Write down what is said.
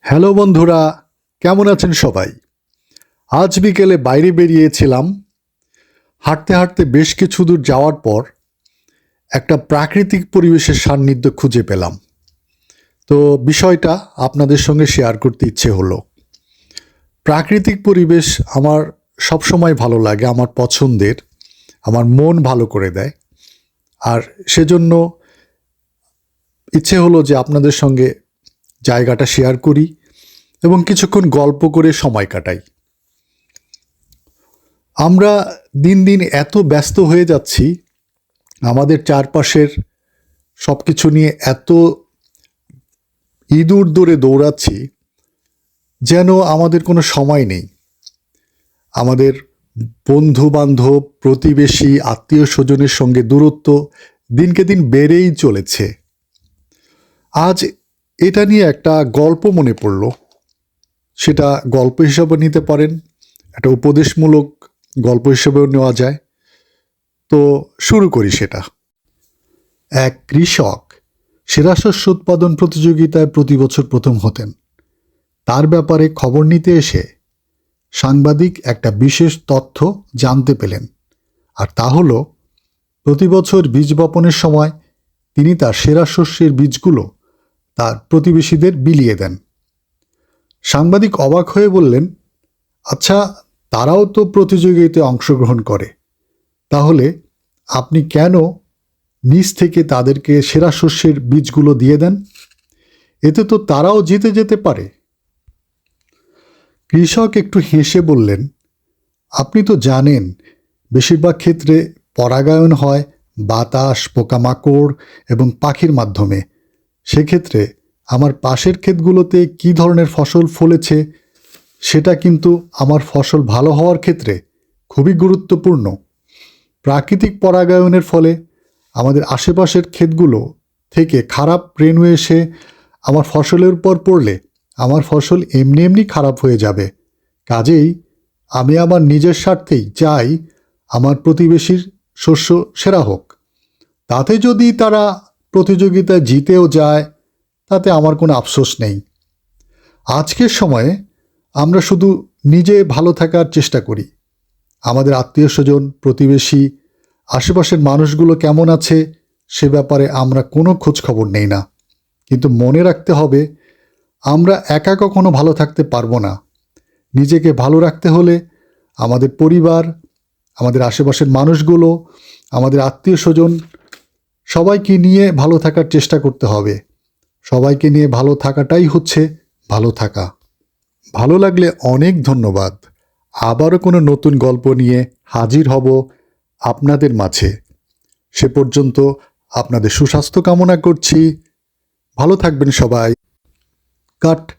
Hello বন্ধুরা, কেমন আছেন সবাই? আজ বিকেলে বাইরে বেরিয়েছিলাম। হাঁটতে হাঁটতে বেশ কিছু দূর যাওয়ার পর একটা প্রাকৃতিক পরিবেশের সান্নিধ্য খুঁজে পেলাম। তো বিষয়টা আপনাদের সঙ্গে শেয়ার করতে ইচ্ছে হলো। প্রাকৃতিক পরিবেশ আমার সবসময় ভালো লাগে, আমার পছন্দের, আমার মন ভালো করে দেয়। আর সেজন্য ইচ্ছে হলো যে আপনাদের সঙ্গে জায়গাটা শেয়ার করি এবং কিছুক্ষণ গল্প করে সময় কাটাই। আমরা দিন দিন এত ব্যস্ত হয়ে যাচ্ছি, আমাদের চারপাশের সব কিছু নিয়ে এত ইঁদুর দৌড়ে দৌড়াচ্ছি যেন আমাদের কোনো সময় নেই। আমাদের বন্ধু বান্ধব প্রতিবেশী আত্মীয় স্বজনের সঙ্গে দূরত্ব দিনকে দিন বেড়েই চলেছে। আজ এটা নিয়ে একটা গল্প মনে পড়ল। সেটা গল্প হিসাবে নিতে পারেন, একটা উপদেশমূলক গল্প হিসেবেও নেওয়া যায়। তো শুরু করি সেটা। এক কৃষক সেরা শস্য উৎপাদন প্রতিযোগিতায় প্রতি বছর প্রথম হতেন। তার ব্যাপারে খবর নিতে এসে সাংবাদিক একটা বিশেষ তথ্য জানতে পেলেন, আর তা হলো, প্রতি বছর বীজ বপনের সময় তিনি তার সেরা শস্যের বীজগুলো তার প্রতিবেশীদের বিলিয়ে দেন। সাংবাদিক অবাক হয়ে বললেন আচ্ছা তারাও তো প্রতিযোগিতায় অংশগ্রহণ করে। তাহলে আপনি কেন নিজ থেকে তাদেরকে সেরা শস্যের বীজগুলো দিয়ে দেন? এতে তো তারাও জিতে যেতে পারে। কৃষক একটু হেসে বললেন, আপনি তো জানেন, বেশিরভাগ ক্ষেত্রে পরাগায়ন হয় বাতাস, পোকামাকড় এবং পাখির মাধ্যমে। সেক্ষেত্রে আমার পাশের ক্ষেতগুলোতে কী ধরনের ফসল ফলেছে, সেটা কিন্তু আমার ফসল ভালো হওয়ার ক্ষেত্রে খুবই গুরুত্বপূর্ণ। প্রাকৃতিক পরাগায়নের ফলে আমাদের আশেপাশের ক্ষেতগুলো থেকে খারাপ রেণু এসে আমার ফসলের উপর পড়লে আমার ফসল এমনি এমনি খারাপ হয়ে যাবে। কাজেই আমি আমার নিজের স্বার্থেই চাই আমার প্রতিবেশীর শস্য সেরা হোক। তাতে যদি তারা প্রতিযোগিতায় জিতেও যায়, তাতে আমার কোনো আফসোস নেই। আজকের সময়ে আমরা শুধু নিজে ভালো থাকার চেষ্টা করি। আমাদের আত্মীয় স্বজন, প্রতিবেশী, আশেপাশের মানুষগুলো কেমন আছে, সে ব্যাপারে আমরা কোনো খোঁজ খবর নেই না। কিন্তু মনে রাখতে হবে, আমরা একা কখনো ভালো থাকতে পারব না। নিজেকে ভালো রাখতে হলে আমাদের পরিবার, আমাদের আশেপাশের মানুষগুলো, আমাদের আত্মীয় স্বজন সবাইকে নিয়ে ভালো থাকার চেষ্টা করতে হবে। সবাইকে নিয়ে ভালো থাকাটাই হচ্ছে ভালো থাকা। ভালো লাগলে অনেক ধন্যবাদ। আবারও কোনো নতুন গল্প নিয়ে হাজির হব আপনাদের মাঝে। সে পর্যন্ত আপনাদের সুস্বাস্থ্য কামনা করছি। ভালো থাকবেন সবাই। কাট।